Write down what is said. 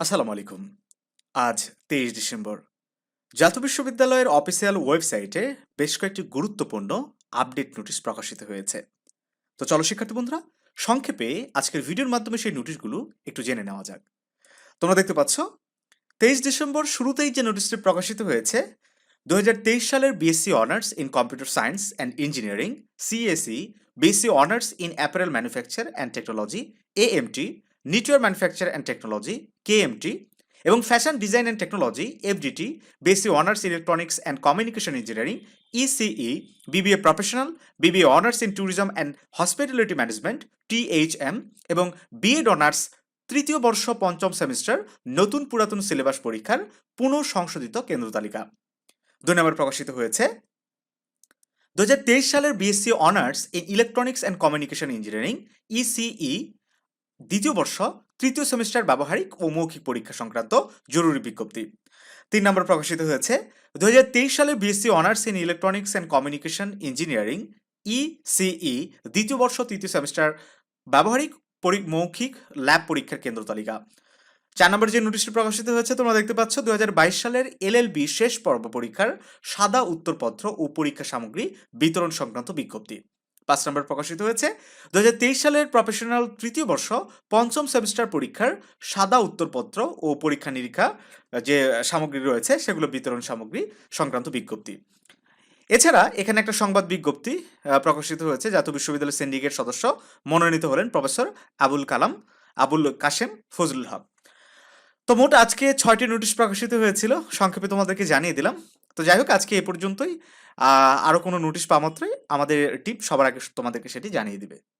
আসসালামু আলাইকুম। আজ তেইশ ডিসেম্বর। জাতীয় বিশ্ববিদ্যালয়ের অফিসিয়াল ওয়েবসাইটে বেশ কয়েকটি গুরুত্বপূর্ণ আপডেট নোটিশ প্রকাশিত হয়েছে। তো চলো শিক্ষার্থী বন্ধুরা, সংক্ষেপে আজকের ভিডিওর মাধ্যমে সেই নোটিশগুলো একটু জেনে নেওয়া যাক। তোমরা দেখতে পাচ্ছ, তেইশ ডিসেম্বর শুরুতেই যে নোটিশটি প্রকাশিত হয়েছে, দুহাজার তেইশ সালের B Sc honours in computer science and engineering C S E B Sc honours in apparel manufacture and technology A M T knitwear manufacture and technology K M T এবং fashion design and technology F D T B Sc honours electronics and communication engineering E C E B B A professional B B A honours in tourism and hospitality management T H M এবং B Ed honours তৃতীয় বর্ষ, পঞ্চম semester, নতুন পুরাতন syllabus পরীক্ষার পুনঃসংশোধিত কেন্দ্র তালিকা। দুই নম্বর প্রকাশিত হয়েছে। দুহাজার তেইশ সালের BSc honours in electronics and communication engineering ECE দ্বিতীয় বর্ষ, তৃতীয় সেমিস্টার ব্যবহারিক ও মৌখিক পরীক্ষা সংক্রান্ত জরুরি বিজ্ঞপ্তি। তিন নম্বর প্রকাশিত হয়েছে, দুহাজার তেইশ সালে BSc honours in electronics and communication engineering ECE দ্বিতীয় বর্ষ, তৃতীয় সেমিস্টার ব্যবহারিক মৌখিক ল্যাব পরীক্ষার কেন্দ্র তালিকা। চার নম্বর যে নোটিশটি প্রকাশিত হয়েছে, তোমরা দেখতে পাচ্ছ দু হাজার বাইশ সালের এলএলবি শেষ পর্ব পরীক্ষার সাদা উত্তরপত্র ও পরীক্ষা সামগ্রী বিতরণ সংক্রান্ত বিজ্ঞপ্তি। পাঁচ নম্বর প্রকাশিত হয়েছে। দু হাজার তেইশ সালের প্রফেশনাল তৃতীয় বর্ষ, পঞ্চম সেমিস্টার পরীক্ষার সাদা উত্তরপত্র ও পরীক্ষা নিরীক্ষা, যে সামগ্রী রয়েছে, সেগুলো বিতরণ সামগ্রী সংক্রান্ত বিজ্ঞপ্তি। এছাড়া এখানে একটা সংবাদ বিজ্ঞপ্তি প্রকাশিত হয়েছে জাতীয় বিশ্ববিদ্যালয় সিন্ডিকেট সদস্য মনোনীত হলেন প্রফেসর আবুল কালাম, আবুল কাশেম ফজলুল হক। তো মোট আজকে ছয়টি নোটিশ প্রকাশিত হয়েছিল। সংক্ষেপে তোমাদেরকে জানিয়ে দিলাম তো যাই হোক, আজকে এ পর্যন্তই। আরও আরও কোনো নোটিশ পাওয়া মাত্রই আমাদের টিপ সবার আগে তোমাদেরকে সেটি জানিয়ে দিবে।